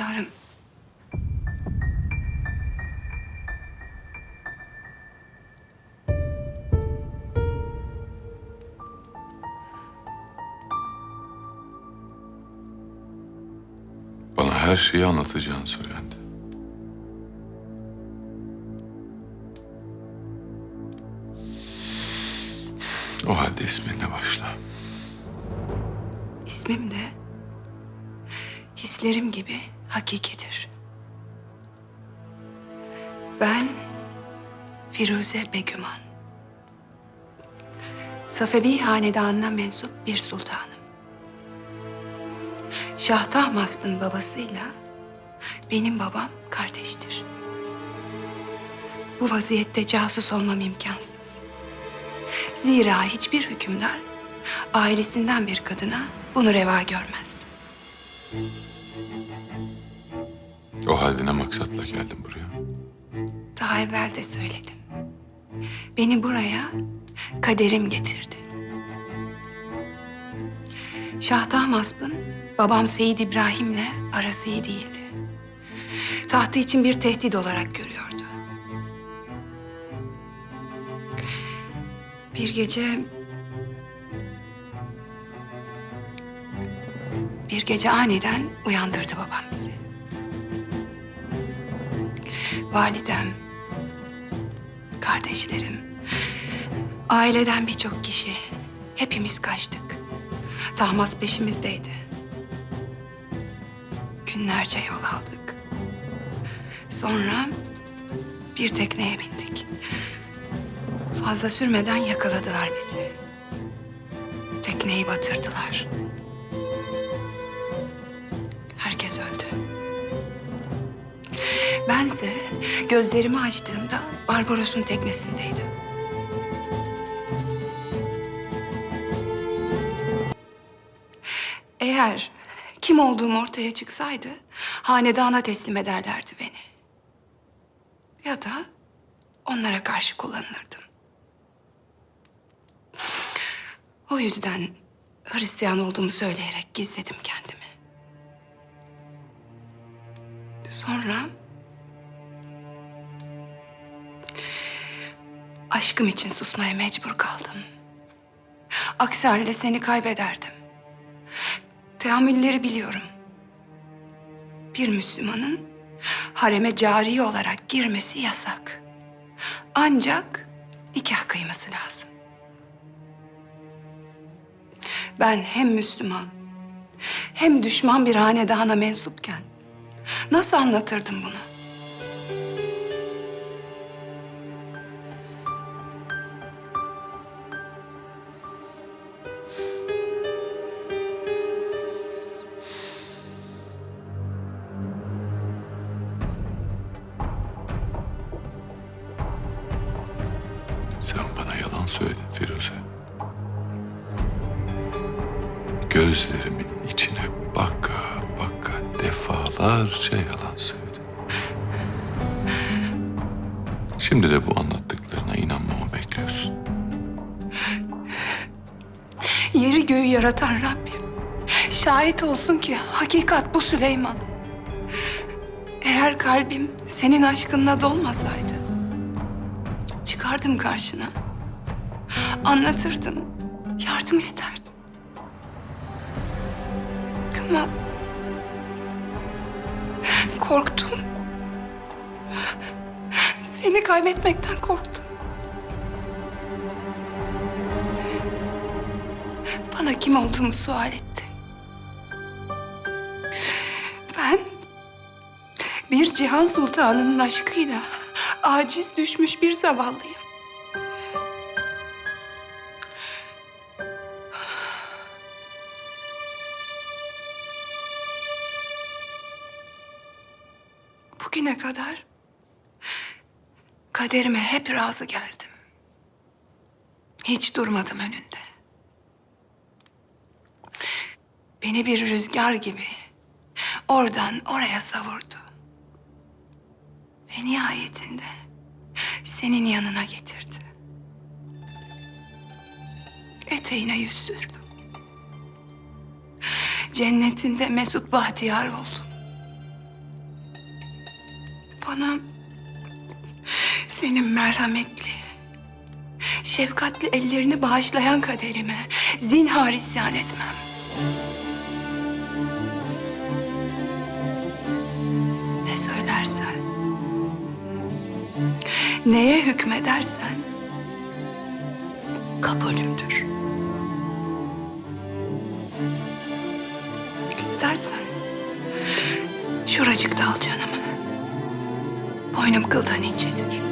Hünkârım. Bana her şeyi anlatacağını söylendi. O halde isminle başla. İsmim de hislerim gibi hakikidir. Ben Firuze Begüman. Safevi hanedanına mensup bir sultanım. Şah Tahmasp'ın babasıyla benim babam kardeştir. Bu vaziyette casus olmam imkansız. Zira hiçbir hükümdar ailesinden bir kadına bunu reva görmez. O halde ne maksatla geldin buraya? Daha evvel de söyledim. Beni buraya kaderim getirdi. Şah Tahmasp'ın babam Seyyid İbrahim'le arası iyi değildi. Tahtı için bir tehdit olarak görüyordu. Bir gece... Bir gece aniden uyandırdı babam bizi. Validem, kardeşlerim, aileden birçok kişi. Hepimiz kaçtık. Tahmas peşimizdeydi. Günlerce yol aldık. Sonra bir tekneye bindik. Fazla sürmeden yakaladılar bizi. Tekneyi batırdılar. Bense gözlerimi açtığımda Barbaros'un teknesindeydim. Eğer kim olduğum ortaya çıksaydı hanedana teslim ederlerdi beni. Ya da onlara karşı kullanılırdım. O yüzden Hristiyan olduğumu söyleyerek gizledim kendimi. Sonra aşkım için susmaya mecbur kaldım. Aksi halde seni kaybederdim. Teamülleri biliyorum. Bir Müslümanın hareme cari olarak girmesi yasak. Ancak nikah kıyması lazım. Ben hem Müslüman hem düşman bir hanedana mensupken nasıl anlatırdım bunu? Sen bana yalan söyledin Firuze. Gözlerimin içine baka baka defalarca yalan söyledin. Şimdi de bu anlattıklarına inanmamı bekliyorsun. Yeri göğü yaratan Rabbim. Şahit olsun ki hakikat bu Süleyman. Eğer kalbim senin aşkınla dolmasaydı... ...çıkardım karşına. Anlatırdım, yardım isterdim. Ama... ...korktum. Seni kaybetmekten korktum. Bana kim olduğumu sual ettin. Ben bir cihan sultanının aşkıyla aciz düşmüş bir zavallıyım. Bugüne kadar kaderime hep razı geldim. Hiç durmadım önünde. Beni bir rüzgar gibi oradan oraya savurdu. Ve nihayetinde senin yanına getirdi. Eteğine yüz sürdüm. Cennetinde mesut bahtiyar oldum. bana senin merhametli, şefkatli ellerini bağışlayan kaderime zinhar isyan etmem. Neye hükmedersen kabulümdür. İstersen şuracıkta al canımı. Boynum kıldan incedir.